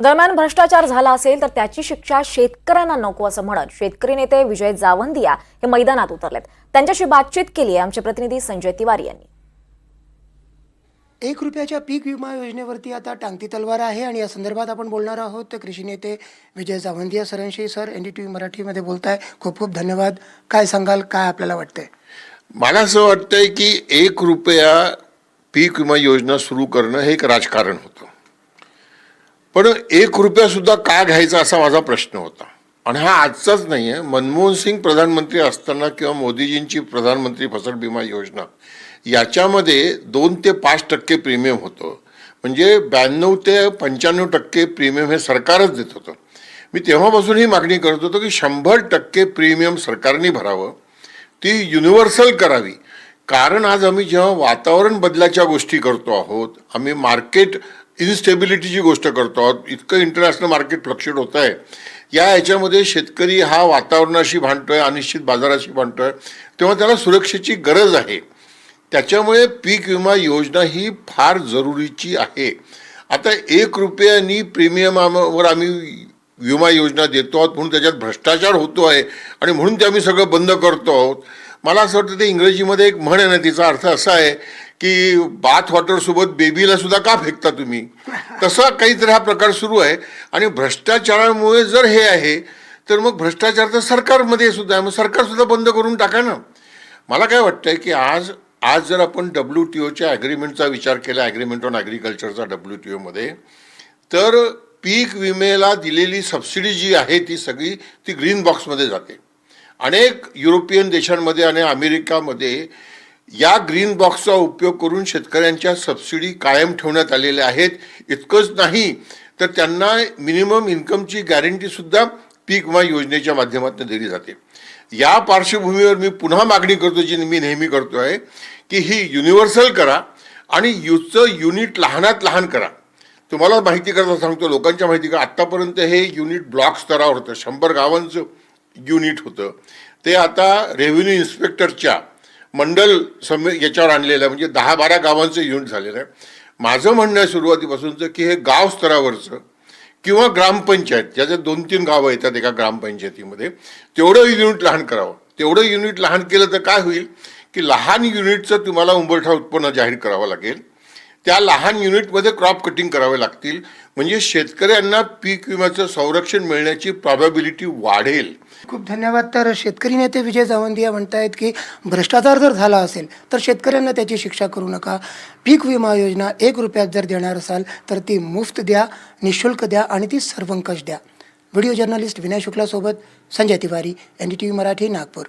दरम्यान भ्रष्टाचार झाला असेल तर त्याची शिक्षा शेतकऱ्यांना नको असं म्हणत शेतकरी नेते विजय जावंदिया हे मैदानात उतरलेत. त्यांच्याशी बातचीत केली आहे आमचे प्रतिनिधी संजय तिवारी यांनी. एक रुपयाच्या पीक विमा योजनेवरती आता टांगती तलवार आहे आणि या संदर्भात आपण बोलणार आहोत तर कृषी नेते Vijay जावंदिया सरांशी. Sir N D T V मराठीमध्ये बोलताय. खूप खूप धन्यवाद. काय सांगाल? काय आपल्याला वाटतंय? मला असं वाटतंय की एक रुपया पीक विमा योजना सुरू करणं हे एक राजकारण होतं. पण एक रुपया सुद्धा का घ्यायचा असा माझा प्रश्न होता. आणि हा आजचाच नाही आहे मनमोहन सिंग प्रधानमंत्री असताना किंवा मोदीजींची प्रधानमंत्री फसल बिमा योजना याच्यामध्ये दोन ते पाच टक्के प्रीमियम होतं. म्हणजे ब्याण्णव ते पंच्याण्णव टक्के प्रीमियम हे सरकारच देत होतं. मी तेव्हापासून ही मागणी करत होतो की शंभर टक्के प्रीमियम सरकारने भरावं. ती युनिव्हर्सल करावी. कारण आज आम्ही जेव्हा वातावरण बदलाच्या गोष्टी करतो आहोत आम्ही मार्केट इन्स्टेबिलिटीची गोष्ट करतो आहोत. इतकं इंटरनॅशनल मार्केट फ्लक्च्युएट होत आहे. या ह्याच्यामध्ये शेतकरी हा वातावरणाशी भांडतोय अनिश्चित बाजाराशी भांडतोय. तेव्हा त्याला सुरक्षेची गरज आहे. त्याच्यामुळे पीक विमा योजना ही फार जरुरीची आहे. आता एक रुपयानी प्रीमियमावर आम्ही विमा योजना देतो आहोत म्हणून त्याच्यात भ्रष्टाचार होतो आहे आणि म्हणून ते आम्ही सगळं बंद करतो आहोत. मला असं वाटतं ते इंग्रजीमध्ये एक म्हण आहे ना तिचा अर्थ असा आहे की बाथ वॉटरसोबत बेबीला सुद्धा का फेकता तुम्ही? तसा काहीतरी हा प्रकार सुरू आहे. आणि भ्रष्टाचारामुळे जर हे आहे तर मग भ्रष्टाचार तर सरकारमध्ये सुद्धा आहे मग सरकार सुद्धा बंद करून टाका ना. मला काय वाटतंय की आज आज जर आपण डब्ल्यू टी ओच्या ॲग्रीमेंटचा विचार केला ॲग्रीमेंट ऑन ॲग्रिकल्चरचा डब्ल्यू टी ओमध्ये तर पीक विमेला दिलेली सबसिडी जी आहे ती सगळी ती ग्रीन बॉक्समध्ये जाते. अनेक युरोपियन देशांमध्ये आणि अमेरिकामध्ये या ग्रीन बॉक्सचा उपयोग करून शेतकऱ्यांच्या सबसिडी कायम ठेवण्यात आलेल्या आहेत. इतकंच नाही तर त्यांना मिनिमम इन्कमची गॅरंटीसुद्धा पीक विमा योजनेच्या माध्यमातून दिली जाते. या पार्श्वभूमीवर मी पुन्हा मागणी करतो जी मी नेहमी करतो आहे की ही युनिव्हर्सल करा आणि युचं युनिट लहानात लहान करा. तुम्हाला माहिती करता सांगतो लोकांच्या माहिती का आत्तापर्यंत हे युनिट ब्लॉक स्तरावर होतं. शंभर गावांचं युनिट होतं. ते आता रेव्हेन्यू इन्स्पेक्टरच्या मंडल सम याच्यावर आणलेलं आहे. म्हणजे दहा बारा गावांचं युनिट झालेलं आहे. माझं म्हणणं आहे सुरुवातीपासूनचं की हे गाव स्तरावरचं किंवा ग्रामपंचायत ज्याच्यात दोन तीन गावं येतात एका ग्रामपंचायतीमध्ये तेवढं युनिट लहान करावं. तेवढं युनिट लहान केलं तर काय होईल? की लहान युनिटचं तुम्हाला उंबरठा उत्पन्न जाहीर करावं लागेल. त्या लहान युनिटमध्ये क्रॉप कटिंग करावे लागतील. म्हणजे शेतकऱ्यांना पीक विम्याचं संरक्षण मिळण्याची प्रॉबॅबिलिटी वाढेल. खूप धन्यवाद. तर शेतकरी नेते विजय जावंदिया म्हणतायत की भ्रष्टाचार जर झाला असेल तर शेतकऱ्यांना त्याची शिक्षा करू नका. पीक विमा योजना एक रुपयात जर देणार असाल तर ती मुफ्त द्या निशुल्क द्या आणि ती सर्वंकष द्या. Video journalist Vinay शुक्लासोबत Sanjay Tiwari N D T V Marathi Nagpur.